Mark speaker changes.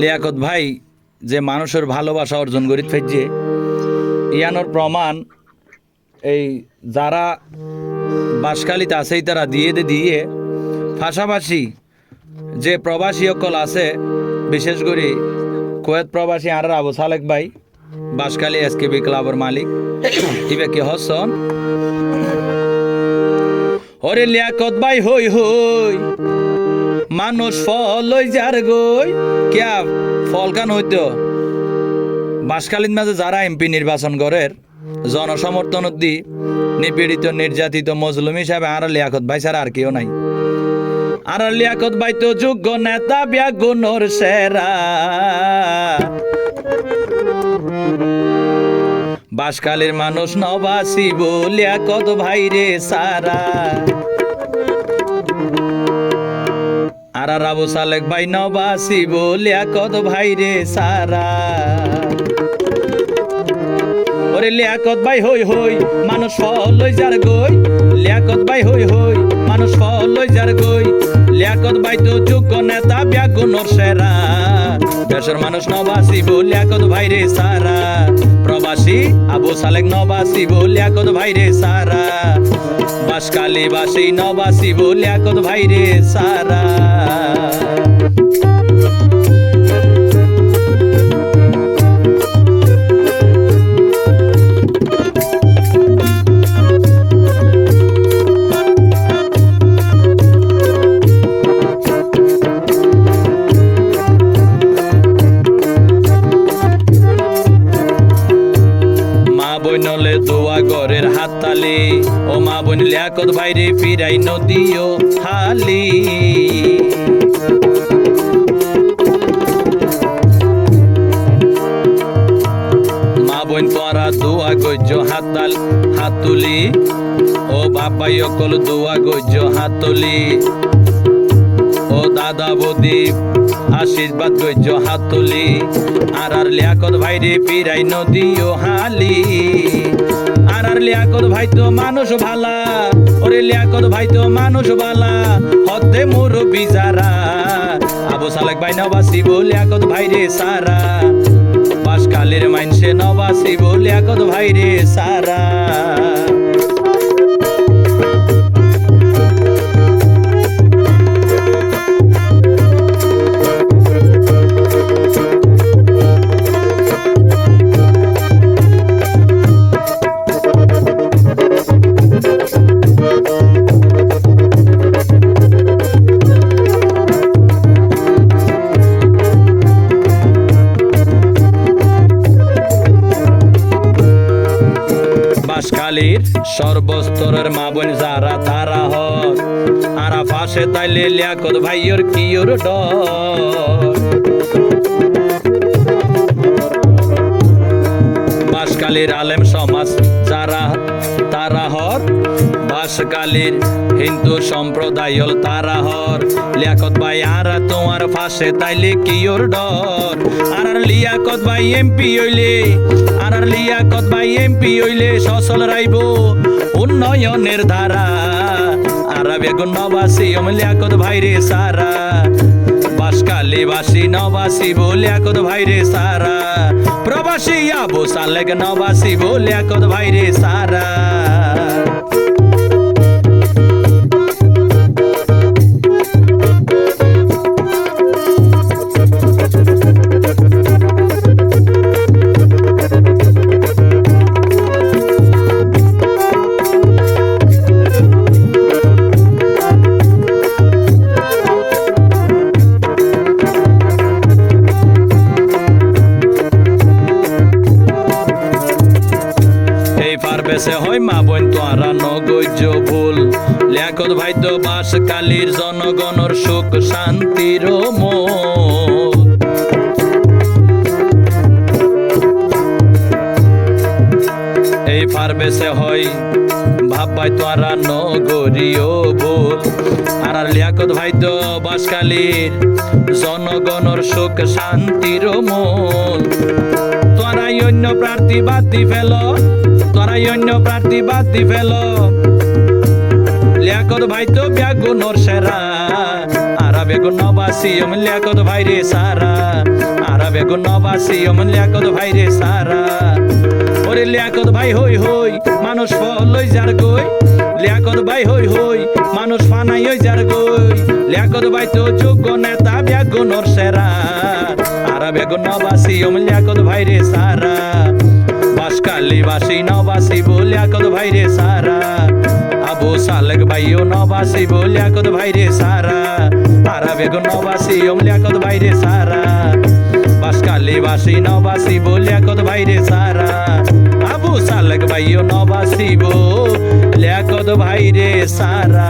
Speaker 1: লিয়াকত ভাই, যে মানুষের ভালোবাসা অর্জন করি ফেলছে ইয়ানোর প্রমাণ, এই যারা বাসকালিতে আছে তারা দিয়ে দে, দিয়ে পাশাপাশি যে প্রবাসী অকল আছে, বিশেষ করে কোয়েত প্রবাসী আর আবু সালেক ভাই বাসকালী এসকেবি ক্লাবের মালিক ইবে কি হসন ওরে লিয়াকত ভাই, হই হই। মানুষ ফল লই যার গই, কিয়া ফল কান হইতো? বাসকালীন মাঝে যারা এমপি নির্বাচন করের, জনসমর্থন দি নিপীড়িত, নির্যাতিত, মজলুম হিসাবে আর লিয়াকত ভাই ছাড়া আর কেউ নাই। আর লিয়াকত ভাই তো যোগ্য নেতা বিয়া গুণর সেরা। বাসকালের মানুষ নবাসি বলিয়া কত ভাই রে সারা আবু সালেক ভাই নবাসি বলিয়া কত ভাই রে সারা। ওরে লিয়াকত ভাই হই হই, মানুষ লই যার গই। লিয়াকত ভাই হই হই, মানুষ লই যার গই। লিয়াকত ভাই তো যোগ্য নেতা ব্যাগুণর সেরা। দেশের মানুষ নবাসি বল লিয়াকত ভাই রে সারা। প্রবাসী আবু সালেক নবাসি বল লিয়াকত ভাই রে সারা। বাসকালী বাসী নবাসি বলে লিয়াকত ভাইরে সারা। হাততালি। ও মা বইন লিয়াকত ভাইরে ফিরাই নদীও হালি মা বইন তোরা দোয়া গজ্য হাততাল, হাতুলি। ও বাপাই অকল দোয়া গজ্য হাতলি। ও দাদা বদি আশীর্বাদ গজ্য হাতলি। আর আর লিয়াকত ভাইরে পিরাই নদী ও হালি লিয়াকত ভাই তো মানুষ ভালা। ওরে লিয়াকত ভাই তো মানুষ ভালা। হতে মোর বিজারা আবু সালেক ভাই নবাসি বল ভাই রে সারা। বাসকালের মাইনসে নবাসি বল ভাই রে সারা। বাসকালীর সর্বস্তরের মা বোন যারা, তারা হর আরা ফাঁসে তাইলে লিয়াকত ভাইয়ের কিয়র ডর। বাসকালীর আলেম সমাজ যারা তারা হর বাসকালীর হিন্দু সম্প্রদায় হল তারা হর লিয়াকত ভাই, আরা তোমার ফাঁসে তাইলে কিয়র ডর? আর আর লিয়াকত ভাই, এমপি হইলে, আর আর লিয়াকত ভাই, এমপি হইলে সচল রাইব উন্নয়নের ধারা। আর বেগুন নবাসী ওম লিয়াকত ভাই রে সারা। বাসকালী বাসী, নবাসী কত ভাই রে সারা। প্রবাসী আবো সালেক, নবাসী কত ভাই রে সারা। এই হয় মা বোন তোরা নগৈজ ভুল লেখত ভাই তো বাস কালীর জনগণর সুখ শান্তির মোল এই পারবেশে হয় ভাবাই তোরা নগরীয় ভুল। আর লিয়াকত ভাই তো বাসকালীর জনগণর সুখ শান্তির মূল তোরাই অন্য প্রার্থী বাদ দি ফেল। তোরাই অন্য প্রার্থী বাদ দি ফেল। লিয়াকত ভাই তো ব্যাগুনর সেরা। আর বেগুন নবাসী ওম লিয়াকত ভাইরে সারা। আরা বেগুন নবাসী ওম লিয়াকত ভাইরে সারা। ওরে লিয়াকত ভাই হই হই, মানুষ ফলই যার গই। লিয়াকত ভাই হই হই, মানুষ ফানাই ওই যার গই। লিয়াকত ভাই তো যোগ্য নেতা, বেগুনর সেরা। আরা বেগুন নবাসী ওম লিয়াকত ভাইরে সারা। বাসকালি বাসি নবাসী লিয়াকত ভাইরে সারা। আবু সালেক ভাইও নবাসী লিয়াকত ভাইরে সারা। আরা বেগুন নবাসী ওম লিয়াকত ভাইরে সারা। বাসকালি বাসি নবাসী লিয়াকত ভাইরে সারা। আবু সালেক ভাইও নবাসী লিয়াকত ভাইরে সারা।